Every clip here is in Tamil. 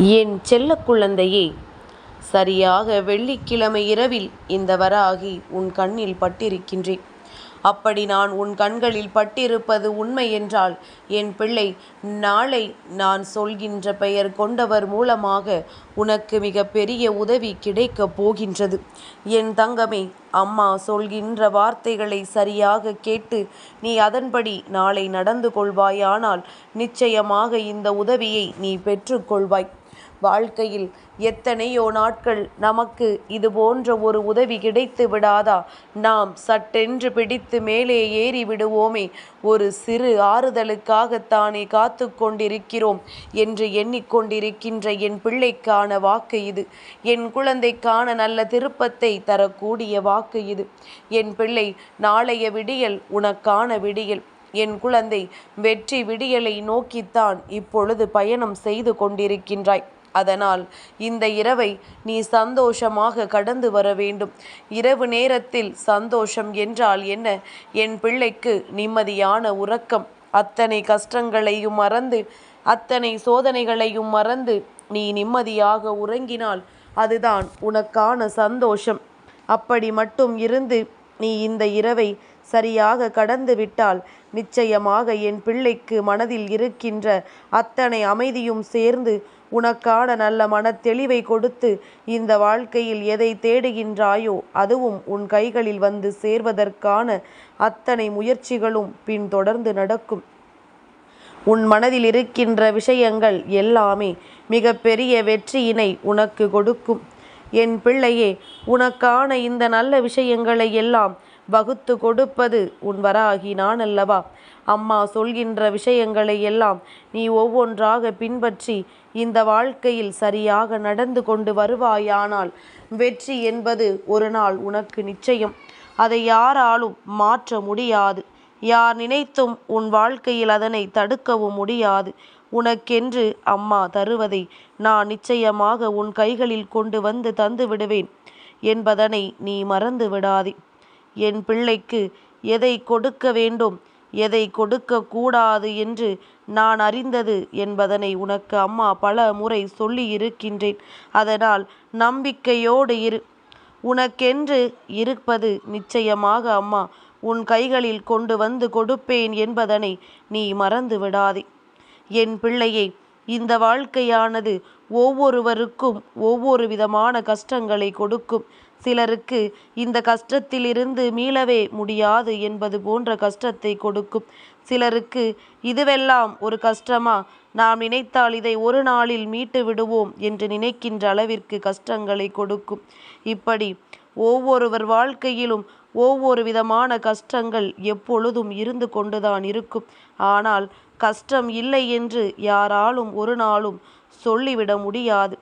என் செல்ல குழந்தையே சரியாக வெள்ளிக்கிழமை இரவில் இந்த வராகி உன் கண்ணில் பட்டிருக்கின்றேன். அப்படி நான் உன் கண்களில் பட்டிருப்பது உண்மை என்றால் என் பிள்ளை நாளை நான் சொல்கின்ற பெயர் கொண்டவர் மூலமாக உனக்கு மிக பெரிய உதவி கிடைக்கப் போகின்றது. என் தங்கமே அம்மா சொல்கின்ற வார்த்தைகளை சரியாக கேட்டு நீ அதன்படி நாளை நடந்து கொள்வாயானால் நிச்சயமாக இந்த உதவியை நீ பெற்றுக்கொள்வாய் வாழ்க்கையில் எத்தனையோ நாட்கள் நமக்கு இது போன்ற ஒரு உதவி கிடைத்து விடாதா? நாம் சட்டென்று பிடித்து மேலே ஏறி விடுவோமே. ஒரு சிறு ஆறுதலுக்காகத்தானே காத்து கொண்டிருக்கிறோம் என்று எண்ணிக்கொண்டிருக்கின்ற என் பிள்ளைக்கான வாக்கு இது. என் குழந்தைக்கான நல்ல திருப்பத்தை தரக்கூடிய வாக்கு இது. என் பிள்ளை நாளைய விடியல் உனக்கான விடியல். என் குழந்தை வெற்றி விடியலை நோக்கித்தான் இப்பொழுது பயணம் செய்து கொண்டிருக்கின்றாய். அதனால் இந்த இரவை நீ சந்தோஷமாக கடந்து வர வேண்டும். இரவு நேரத்தில் சந்தோஷம் என்றால் என்ன? என் பிள்ளைக்கு நிம்மதியான உறக்கம். அத்தனை கஷ்டங்களையும் மறந்து அத்தனை சோதனைகளையும் மறந்து நீ நிம்மதியாக உறங்கினால் அதுதான் உனக்கான சந்தோஷம். அப்படி மட்டும் இருந்து நீ இந்த இரவை சரியாக கடந்து விட்டால் நிச்சயமாக என் பிள்ளைக்கு மனதில் இருக்கின்ற அத்தனை அமைதியும் சேர்ந்து உனக்கான நல்ல மனத்தெளிவை கொடுத்து இந்த வாழ்க்கையில் எதை தேடுகின்றாயோ அதுவும் உன் கைகளில் வந்து சேர்வதற்கான அத்தனை முயற்சிகளும் பின்தொடர்ந்து நடக்கும். உன் மனதில் இருக்கின்ற விஷயங்கள் எல்லாமே மிக பெரிய வெற்றியினை உனக்கு கொடுக்கும். என் பிள்ளையே உனக்கான இந்த நல்ல விஷயங்களை எல்லாம் வகுத்து கொடுப்பது உன் வராகி நான் அல்லவா அம்மா சொல்கின்ற விஷயங்களை எல்லாம் நீ ஒவ்வொன்றாக பின்பற்றி இந்த வாழ்க்கையில் சரியாக நடந்து கொண்டு வருவாயானால் வெற்றி என்பது ஒரு நாள் உனக்கு நிச்சயம். அதை யாராலும் மாற்ற முடியாது. யார் நினைத்தும் உன் வாழ்க்கையில் அதனை தடுக்கவும் முடியாது. உனக்கென்று அம்மா தருவதை நான் நிச்சயமாக உன் கைகளில் கொண்டு வந்து தந்து விடுவேன் என்பதனை நீ மறந்து விடாதே என் பிள்ளைக்கு எதை கொடுக்க வேண்டும்? எதை கொடுக்க கூடாது என்று நான் அறிந்தது என்பதனை உனக்கு அம்மா பல முறை சொல்லி இருக்கின்றேன் அதனால் நம்பிக்கையோடு இரு. உனக்கென்று இருப்பது நிச்சயமாக அம்மா உன் கைகளில் கொண்டு வந்து கொடுப்பேன் என்பதனை நீ மறந்து விடாதே. என் பிள்ளையே இந்த வாழ்க்கையானது ஒவ்வொருவருக்கும் ஒவ்வொரு விதமான கஷ்டங்களை கொடுக்கும். சிலருக்கு இந்த கஷ்டத்திலிருந்து மீளவே முடியாது என்பது போன்ற கஷ்டத்தை கொடுக்கும். சிலருக்கு இதுவெல்லாம் ஒரு கஷ்டமா? நாம் நினைத்தால் இதை ஒரு நாளில் மீட்டு விடுவோம் என்று நினைக்கின்ற அளவிற்கு கஷ்டங்களை கொடுக்கும். இப்படி ஒவ்வொருவர் வாழ்க்கையிலும் ஒவ்வொரு விதமான கஷ்டங்கள் எப்பொழுதும் இருந்து கொண்டுதான் இருக்கும். ஆனால் கஷ்டம் இல்லை என்று யாராலும் ஒரு நாளும் சொல்லிவிட முடியாது.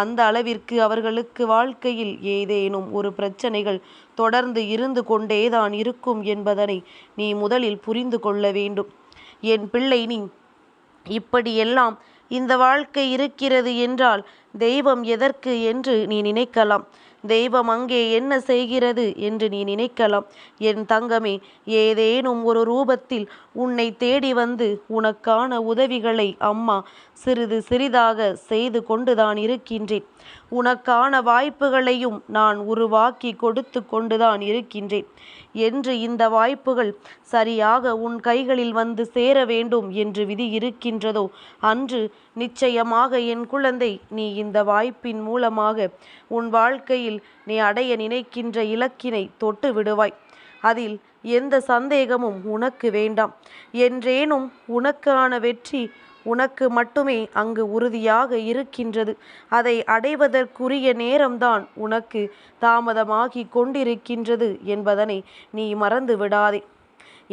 அந்த அளவிற்கு அவர்களுக்கு வாழ்க்கையில் ஏதேனும் ஒரு பிரச்சனைகள் தொடர்ந்து இருந்து கொண்டேதான் இருக்கும் என்பதனை நீ முதலில் புரிந்து கொள்ள வேண்டும். என் பிள்ளை நீ இப்படியெல்லாம் இந்த வாழ்க்கை இருக்கிறது என்றால் தெய்வம் எதற்கு என்று நீ நினைக்கலாம். தெய்வம் அங்கே என்ன செய்கிறது என்று நீ நினைக்கலாம். என் தங்கமே ஏதேனும் ஒரு ரூபத்தில் உன்னை தேடி வந்து உனக்கான உதவிகளை அம்மா சிறிது சிறிதாக செய்து கொண்டுதான் இருக்கின்றேன். உனக்கான வாய்ப்புகளையும் நான் உருவாக்கி கொடுத்து கொண்டுதான் இருக்கின்றேன். என்று இந்த வாய்ப்புகள் சரியாக உன் கைகளில் வந்து சேர வேண்டும் என்று விதி இருக்கின்றதோ? அன்று நிச்சயமாக என் குழந்தை நீ இந்த வாய்ப்பின் மூலமாக உன் வாழ்க்கையில் நீ அடைய நினைக்கின்ற இலக்கினை தொட்டு விடுவாய். அதில் எந்த சந்தேகமும் உனக்கு வேண்டாம். என்றேனும் உனக்கான வெற்றி உனக்கு மட்டுமே அங்கு உறுதியாக இருக்கின்றது. அதை அடைவதற்குரிய நேரம்தான் உனக்கு தாமதமாகி கொண்டிருக்கின்றது என்பதனை நீ மறந்து விடாதே.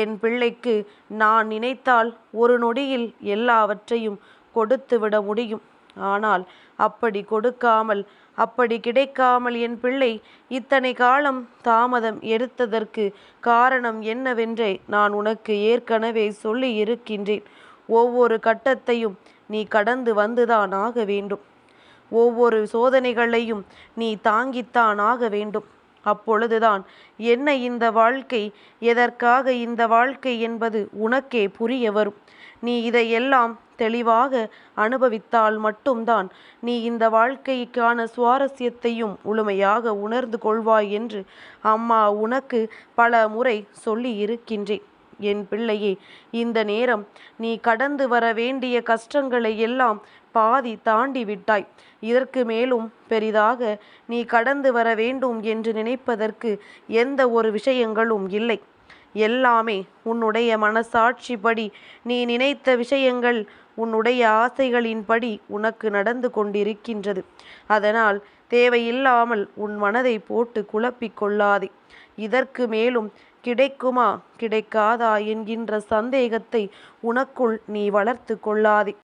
என் பிள்ளைக்கு நான் நினைத்தால் ஒரு நொடியில் எல்லாவற்றையும் கொடுத்து விட முடியும். ஆனால் அப்படி கொடுக்காமல் அப்படி கிடைக்காமல் என் பிள்ளை இத்தனை காலம் தாமதம் எடுத்ததற்கு காரணம் என்னவென்றே நான் உனக்கு ஏற்கனவே சொல்லி இருக்கின்றேன் ஒவ்வொரு கட்டத்தையும் நீ கடந்து வந்துதான் ஆக வேண்டும். ஒவ்வொரு சோதனைகளையும் நீ தாங்கித்தான் ஆக வேண்டும். அப்பொழுதுதான் என்ன இந்த வாழ்க்கை எதற்காக இந்த வாழ்க்கை என்பது உனக்கே புரிய வரும். நீ இதையெல்லாம் தெளிவாக அனுபவித்தால் மட்டும்தான் நீ இந்த வாழ்க்கைக்கான சுவாரஸ்யத்தையும் முழுமையாக உணர்ந்து கொள்வாய் என்று அம்மா உனக்கு பல முறை சொல்லி இருக்கின்றேன் என் பிள்ளையே இந்த நேரம் நீ கடந்து வர வேண்டிய கஷ்டங்களை எல்லாம் பாதி தாண்டி விட்டாய். இதற்கு மேலும் பெரிதாக நீ கடந்து வர வேண்டும் என்று நினைப்பதற்கு எந்த ஒரு விஷயங்களும் இல்லை. எல்லாமே உன்னுடைய மனசாட்சிப்படி நீ நினைத்த விஷயங்கள் உன்னுடைய ஆசைகளின்படி உனக்கு நடந்து கொண்டிருக்கின்றது. அதனால் தேவையில்லாமல் உன் மனதை போட்டு குழப்பிக் கொள்ளாதே. இதற்கு மேலும் கிடைக்குமா? கிடைக்காதா என்கின்ற சந்தேகத்தை உனக்குள் நீ வளர்த்து கொள்ளாதே.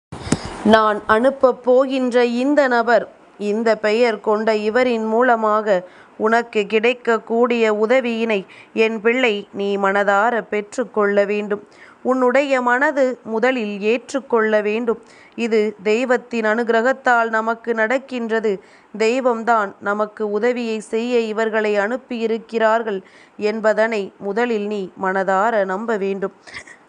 நான் அனுப்பப் போகின்ற இந்த நபர் இந்த பெயர் கொண்ட இவரின் மூலமாக உனக்கு கிடைக்கக்கூடிய உதவியினை என் பிள்ளை நீ மனதார பெற்றுக்கொள்ள வேண்டும். உன்னுடைய மனது முதலில் ஏற்றுக்கொள்ள வேண்டும். இது தெய்வத்தின் அனுகிரகத்தால் நமக்கு நடக்கின்றது. தெய்வம்தான் நமக்கு உதவியை செய்ய இவர்களை அனுப்பியிருக்கிறார்கள் என்பதனை முதலில் நீ மனதார நம்ப வேண்டும்.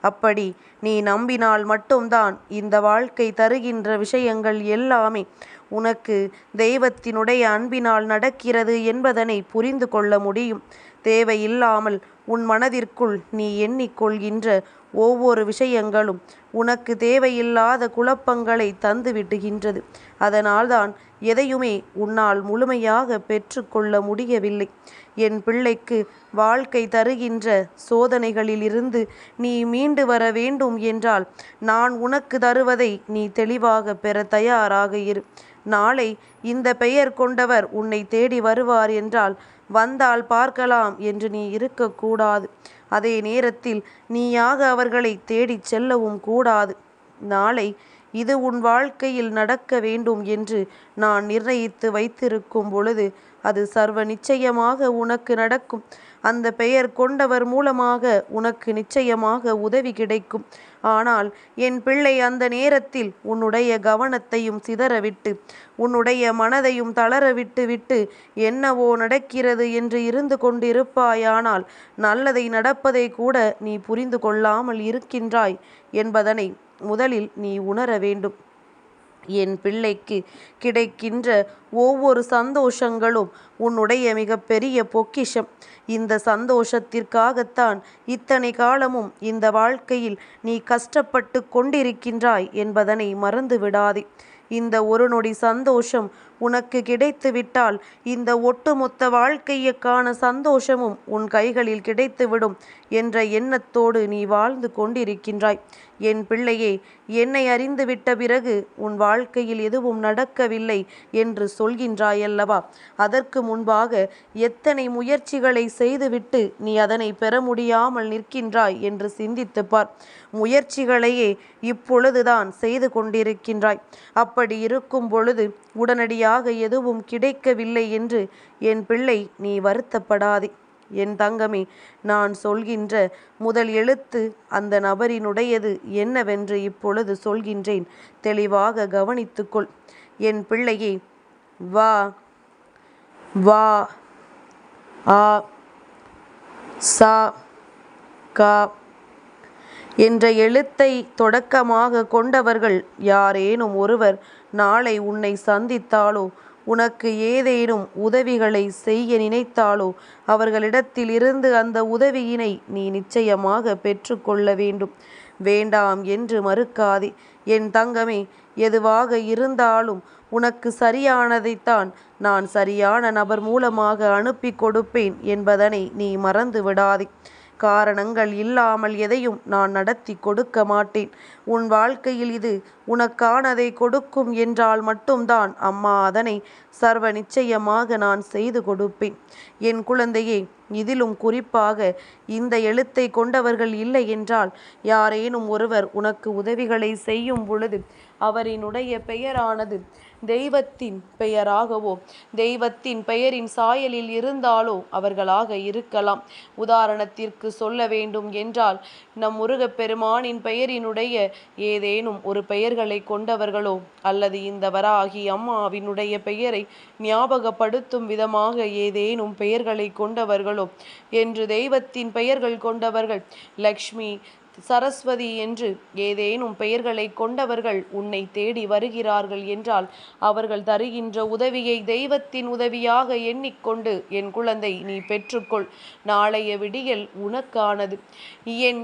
அப்படி நீ நம்பினால் மட்டும்தான் இந்த வாழ்க்கை தருகின்ற விஷயங்கள் எல்லாமே உனக்கு தெய்வத்தினுடைய அன்பினால் நடக்கிறது என்பதனை புரிந்து கொள்ள முடியும். தேவையில்லாமல் உன் மனதிற்குள் நீ எண்ணிக்கொள்கின்ற ஒவ்வொரு விஷயங்களும் உனக்கு தேவையில்லாத குழப்பங்களை தந்து விடுகின்றது அதனால்தான் எதையுமே உன்னால் முழுமையாக பெற்றுக்கொள்ள முடியவில்லை. என் பிள்ளைக்கு வாழ்க்கை தருகின்ற சோதனைகளிலிருந்து நீ மீண்டு வர வேண்டும் என்றால் நான் உனக்கு தருவதை நீ தெளிவாக பெற தயாராக இரு. நாளை இந்த பெயர் கொண்டவர் உன்னை தேடி வருவார் என்றால் வந்தால் பார்க்கலாம் என்று நீ இருக்கக்கூடாது. அதே நேரத்தில் நீயாக அவர்களை தேடிச் செல்லவும் கூடாது. நாளை இது உன் வாழ்க்கையில் நடக்க வேண்டும் என்று நான் நிர்ணயித்து வைத்திருக்கும் பொழுது அது சர்வ நிச்சயமாக உனக்கு நடக்கும். அந்த பெயர் கொண்டவர் மூலமாக உனக்கு நிச்சயமாக உதவி கிடைக்கும். ஆனால் என் பிள்ளை அந்த நேரத்தில் உன்னுடைய கவனத்தையும் சிதறவிட்டு உன்னுடைய மனதையும் தளர விட்டு விட்டு என்னவோ நடக்கிறது என்று இருந்து கொண்டிருப்பாயானால் நல்லதை நடப்பதை கூட நீ புரிந்து கொள்ளாமல் இருக்கின்றாய் என்பதனை முதலில் நீ உணர வேண்டும். என் பிள்ளைக்கு கிடைக்கின்ற ஒவ்வொரு சந்தோஷங்களும் உன்னுடைய மிகப்பெரிய பொக்கிஷம். இந்த சந்தோஷத்திற்காகத்தான் இத்தனை காலமும் இந்த வாழ்க்கையில் நீ கஷ்டப்பட்டு கொண்டிருக்கின்றாய் என்பதனை மறந்து விடாதே இந்த ஒரு நொடி சந்தோஷம் உனக்கு கிடைத்துவிட்டால் இந்த ஒட்டுமொத்த வாழ்க்கையுக்கான சந்தோஷமும் உன் கைகளில் கிடைத்துவிடும் என்ற எண்ணத்தோடு நீ வாழ்ந்து கொண்டிருக்கின்றாய். என் பிள்ளையே என்னை அறிந்துவிட்ட பிறகு உன் வாழ்க்கையில் எதுவும் நடக்கவில்லை என்று சொல்கின்றாயல்லவா? அதற்கு முன்பாக எத்தனை முயற்சிகளை செய்துவிட்டு நீ அதனை பெற முடியாமல் நிற்கின்றாய் என்று சிந்தித்து பார் முயற்சிகளையே இப்பொழுதுதான் செய்து கொண்டிருக்கின்றாய். அப்படி இருக்கும் பொழுது உடனடியாக எதுவும் கிடைக்கவில்லை என்று என் பிள்ளை நீ வருத்தப்படாதே. என் தங்கமே நான் சொல்கின்ற முதல் எழுத்து அந்த நபரினுடையது என்னவென்று இப்பொழுது சொல்கின்றேன். தெளிவாக கவனித்துக்கொள். என் பிள்ளையே வா வா ஆ சா கா என்ற எழுத்தை தொடக்கமாக கொண்டவர்கள் யாரேனும் ஒருவர் நாளை உன்னை சந்தித்தாலோ உனக்கு ஏதேனும் உதவிகளை செய்ய நினைத்தாலோ அவர்களிடத்தில் இருந்து அந்த உதவியினை நீ நிச்சயமாக பெற்றுக்கொள்ள வேண்டும். வேண்டாம் என்று மறுக்காதே. என் தங்கமே எதுவாக இருந்தாலும் உனக்கு சரியானதைத்தான் நான் சரியான நபர் மூலமாக அனுப்பி கொடுப்பேன் என்பதனை நீ மறந்து விடாதே காரணங்கள் இல்லாமல் எதையும் நான் நடத்தி கொடுக்க மாட்டேன். உன் வாழ்க்கையில் இது உனக்கானதை கொடுக்கும் என்றால் மட்டும்தான் அம்மா அதனை சர்வ நிச்சயமாக நான் செய்து கொடுப்பேன். என் குழந்தையே இதிலும் குறிப்பாக இந்த எழுத்தை கொண்டவர்கள் இல்லை என்றால் யாரேனும் ஒருவர் உனக்கு உதவிகளை செய்யும் பொழுது அவரினுடைய பெயரானது தெய்வத்தின் பெயராகவோ தெய்வத்தின் பெயரின் சாயலில் இருந்தாலோ அவர்களாக இருக்கலாம். உதாரணத்திற்கு சொல்ல வேண்டும் என்றால் நம் முருகப்பெருமானின் பெயரினுடைய ஏதேனும் ஒரு பெயர் பெயர்களை கொண்டவர்களோ அல்லது இந்த வராகி அம்மாவினுடைய பெயரை ஞாபகப்படுத்தும் விதமாக ஏதேனும் பெயர்களை கொண்டவர்களோ என்று தெய்வத்தின் பெயர்கள் கொண்டவர்கள் லக்ஷ்மி சரஸ்வதி என்று ஏதேனும் பெயர்களை கொண்டவர்கள் உன்னை தேடி வருகிறார்கள் என்றால் அவர்கள் தருகின்ற உதவியை தெய்வத்தின் உதவியாக எண்ணிக்கொண்டு என் குழந்தை நீ பெற்றுக்கொள். நாளைய விடியல் உனக்கானது. என்